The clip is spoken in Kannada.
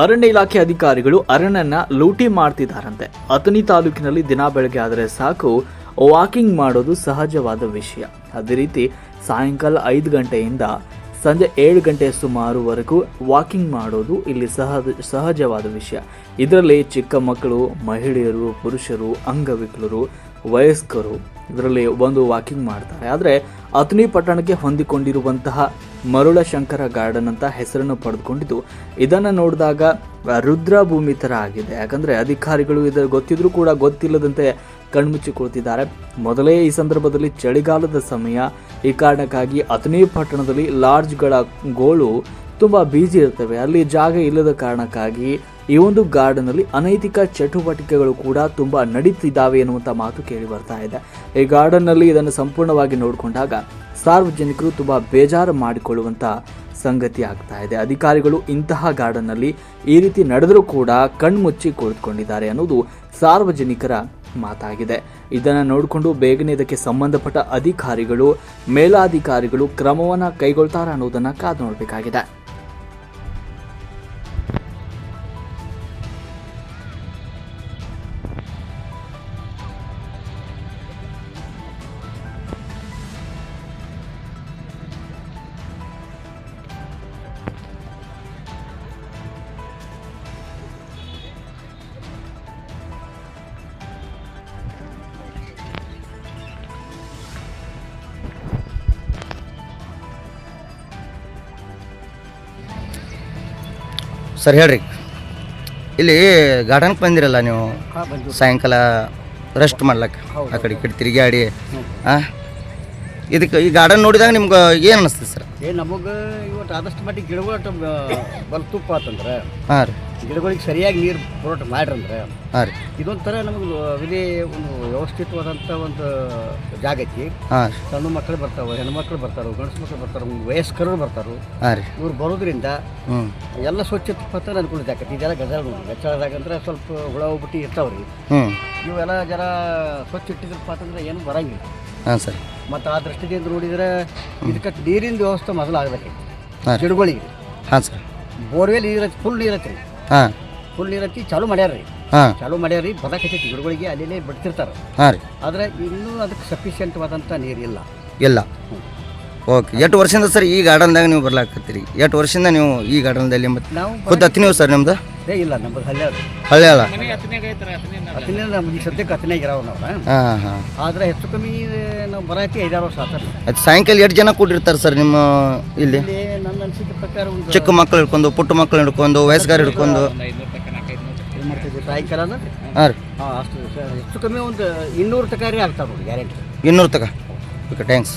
ಅರಣ್ಯ ಇಲಾಖೆ ಅಧಿಕಾರಿಗಳು ಅರಣ್ಯನ ಲೂಟಿ ಮಾಡ್ತಿದ್ದಾರಂತೆ ಅಥಣಿ ತಾಲೂಕಿನಲ್ಲಿ ದಿನ ಬೆಳಗ್ಗೆ ಆದರೆ ಸಾಕು, ವಾಕಿಂಗ್ ಮಾಡೋದು ಸಹಜವಾದ ವಿಷಯ. ಅದೇ ರೀತಿ ಸಾಯಂಕಾಲ ಐದು ಗಂಟೆಯಿಂದ ಸಂಜೆ ಏಳು ಗಂಟೆ ಸುಮಾರುವರೆಗೂ ವಾಕಿಂಗ್ ಮಾಡೋದು ಇಲ್ಲಿ ಸಹಜ, ಸಹಜವಾದ ವಿಷಯ. ಇದರಲ್ಲಿ ಚಿಕ್ಕ ಮಕ್ಕಳು, ಮಹಿಳೆಯರು, ಪುರುಷರು, ಅಂಗವಿಕಲರು, ವಯಸ್ಕರು ಇದರಲ್ಲಿ ಒಂದು ವಾಕಿಂಗ್ ಮಾಡ್ತಾರೆ. ಆದರೆ ಅಥಣಿ ಪಟ್ಟಣಕ್ಕೆ ಹೊಂದಿಕೊಂಡಿರುವಂತಹ ಮರುಳ ಶಂಕರ ಗಾರ್ಡನ್ ಅಂತ ಹೆಸರನ್ನು ಪಡೆದುಕೊಂಡಿದ್ದು, ಇದನ್ನು ನೋಡಿದಾಗ ರುದ್ರ ಭೂಮಿ ಥರ ಆಗಿದೆ. ಯಾಕಂದರೆ ಅಧಿಕಾರಿಗಳು ಇದರ ಗೊತ್ತಿದ್ರೂ ಕೂಡ ಗೊತ್ತಿಲ್ಲದಂತೆ ಕಣ್ಮುಚ್ಚಿ ಕುಳಿತಿದ್ದಾರೆ ಮೊದಲೇ ಈ ಸಂದರ್ಭದಲ್ಲಿ ಚಳಿಗಾಲದ ಸಮಯ, ಈ ಕಾರಣಕ್ಕಾಗಿ ಅಥಣಿ ಪಟ್ಟಣದಲ್ಲಿ ಲಾಡ್ಜ್ಗಳ ಗೋಳು ತುಂಬ ಬ್ಯುಸಿ ಇರ್ತವೆ. ಅಲ್ಲಿ ಜಾಗ ಇಲ್ಲದ ಕಾರಣಕ್ಕಾಗಿ ಈ ಒಂದು ಗಾರ್ಡನ್ ಅಲ್ಲಿ ಅನೈತಿಕ ಚಟುವಟಿಕೆಗಳು ಕೂಡ ತುಂಬಾ ನಡೀತಿದ್ದಾವೆ ಎನ್ನುವಂತ ಮಾತು ಕೇಳಿ ಬರ್ತಾ ಇದೆ. ಈ ಗಾರ್ಡನ್ನಲ್ಲಿ ಇದನ್ನು ಸಂಪೂರ್ಣವಾಗಿ ನೋಡಿಕೊಂಡಾಗ ಸಾರ್ವಜನಿಕರು ತುಂಬಾ ಬೇಜಾರು ಮಾಡಿಕೊಳ್ಳುವಂತ ಸಂಗತಿ ಆಗ್ತಾ ಇದೆ. ಅಧಿಕಾರಿಗಳು ಇಂತಹ ಗಾರ್ಡನ್ನಲ್ಲಿ ಈ ರೀತಿ ನಡೆದರೂ ಕೂಡ ಕಣ್ಮುಚ್ಚಿ ಕುಳಿತುಕೊಂಡಿದ್ದಾರೆ ಅನ್ನೋದು ಸಾರ್ವಜನಿಕರ ಮಾತಾಗಿದೆ. ಇದನ್ನು ನೋಡಿಕೊಂಡು ಬೇಗನೆ ಇದಕ್ಕೆ ಸಂಬಂಧಪಟ್ಟ ಅಧಿಕಾರಿಗಳು, ಮೇಲಾಧಿಕಾರಿಗಳು ಕ್ರಮವನ್ನು ಕೈಗೊಳ್ತಾರೆ ಅನ್ನೋದನ್ನ ಕಾದು ನೋಡಬೇಕಾಗಿದೆ. ಸರ್ ಹೇಳ್ರಿ. ಇಲ್ಲಿ ಗಾರ್ಡನ್ಗೆ ಬಂದಿರಲ್ಲ ನೀವು? ಸಾಯಂಕಾಲ ರೆಸ್ಟ್ ಮಾಡ್ಲಕ್ಕೆ ಆ ಕಡೆ ಈ ಕಡೆ ತಿರುಗಾಡಿ ಹಾಂ ಇದಕ್ಕೆ ಈ ಗಾರ್ಡನ್ ನೋಡಿದಾಗ ನಿಮ್ಗೆ ಏನು ಅನಿಸ್ತದೆ ಸರ್? ಏ ನಮಗೆ ಇವತ್ತು ಆದಷ್ಟು ಮಟ್ಟಿಗೆ ಗಿಡಗಳು ಬಲ್ತುಪ್ಪ ಬಲ್ ತುಪ್ಪ ಆತಂದ್ರೆ ಹಾಂ ರೀ. ಗಿಡಗಳಿಗೆ ಸರಿಯಾಗಿ ನೀರು ಪೂರೈಕೆ ಮಾಡ್ರಂದ್ರೆ ಹಾಂ ರೀ. ಇದೊಂಥರ ನಮಗೆ ವಿಧಿ ಒಂದು ವ್ಯವಸ್ಥಿತವಾದಂಥ ಒಂದು ಜಾಗ ಐತಿ. ಹಾಂ ಸಣ್ಣ ಮಕ್ಕಳು ಬರ್ತಾವೆ ಹೆಣ್ಮಕ್ಳು ಬರ್ತಾರೆ ಗಂಡಸು ಮಕ್ಕಳು ಬರ್ತಾರೆ ವಯಸ್ಕರು ಬರ್ತಾರೆ. ಹಾಂ ರೀ. ಇವ್ರು ಬರೋದ್ರಿಂದ ಎಲ್ಲ ಸ್ವಚ್ಛತೆ ಪತ್ರ ಅನ್ಕೊಂಡಿದ್ದಾಕತಿ ಇದೆಲ್ಲ ಗಜಾಳ ನೋಡಿ. ಗಜಾಳದಾಗ ಸ್ವಲ್ಪ ಹುಳ ಹೋಗ್ಬಿಟ್ಟು ಇರ್ತಾವ್ರಿ ರೀ. ಇವೆಲ್ಲ ಜರ ಸ್ವಚ್ಛ ಇಟ್ಟಿದ್ರಪ್ಪ ಅಂತಂದ್ರೆ ಏನು ಬರಂಗಿಲ್ಲ. ಹಾಂ ಸರ್. ಮತ್ತು ಆ ದೃಷ್ಟಿಯಿಂದ ನೋಡಿದ್ರೆ ಇದಕ್ಕೆ ನೀರಿನ ವ್ಯವಸ್ಥೆ ಮೊದಲು ಆಗ್ಬೇಕೈತಿ ಹಾಂ ರೀ. ಗಿಡಗಳಿಗೆ. ಹಾಂ ಸರ್. ಬೋರ್ವೆಲ್ ನೀರು ಫುಲ್ ನೀರು ಹಚ್ಚಿ ಹಾಂ. ಫುಲ್ ನೀರಕ್ಕಿ ಚಾಲು ಮಾಡ್ಯಾರ್ರಿ. ಹಾಂ. ಚಾಲು ಮಾಡ್ಯಾರ್ರಿ ಬದಕೈತಿ ಗಿಡಗಳಿಗೆ ಅಲ್ಲೇ ಬಿಡ್ತಿರ್ತಾರೆ. ಹಾಂ ರೀ. ಆದರೆ ಇನ್ನೂ ಅದಕ್ಕೆ ಸಫಿಷಿಯೆಂಟ್ವಾದಂಥ ನೀರಿಲ್ಲ ಇಲ್ಲ. ಓಕೆ ಎಷ್ಟು ವರ್ಷದಿಂದ ಸರ್ ಈ ಗಾರ್ಡನ್ದಾಗ ನೀವು ಬರ್ಲಾಕತ್ತೀರಿ? ಎಷ್ಟು ವರ್ಷದಿಂದ ನೀವು ಈ ಗಾರ್ಡನ್ದಲ್ಲಿ ಮತ್ತೆ ನಾವು ಖುದ್ದು ಹತ್ತಿನೀವು ಸರ್ ನಿಮ್ದು? ಏ ಇಲ್ಲ ನಮ್ಮದು ಹಳ್ಳಿ ಹಳ್ಳಿ ಅಲ್ಲ ಹತ್ತಿನ ನಮ್ಗೆ ಈ ಸದ್ಯಕ್ಕೆ ಹತ್ತಿನಾಗ ಇರಾವ ನಾವು ಹಾಂ. ಹಾಂ ಆದರೆ ಹೆಚ್ಚು ಕಮ್ಮಿ ನಾವು ಬರೈತಿ ಐದಾರು ವರ್ಷ ಆತ ಅದು ಸಾಯಂಕಾಲ ಎಷ್ಟು ಜನ ಕೂಡಿರ್ತಾರೆ ಸರ್ ನಿಮ್ಮ ಇಲ್ಲಿ? ಇಲ್ಲಿ ಚಿಕ್ಕ ಮಕ್ಕಳು ಹಿಡ್ಕೊಂಡು ಪುಟ್ಟ ಮಕ್ಕಳು ಹಿಡ್ಕೊಂಡು ವಯಸ್ಗಾರ ಹಿಡ್ಕೊಂಡು. ಹಾಂ ರೀ. ಹೆಚ್ಚು ಕಮ್ಮಿ ಒಂದು ಇನ್ನೂರು ತಕಾರಿ ಆಗ್ತಾವೆ ನೋಡಿ ಗ್ಯಾರಂಟಿ ಇನ್ನೂರು ತಕ. Okay thanks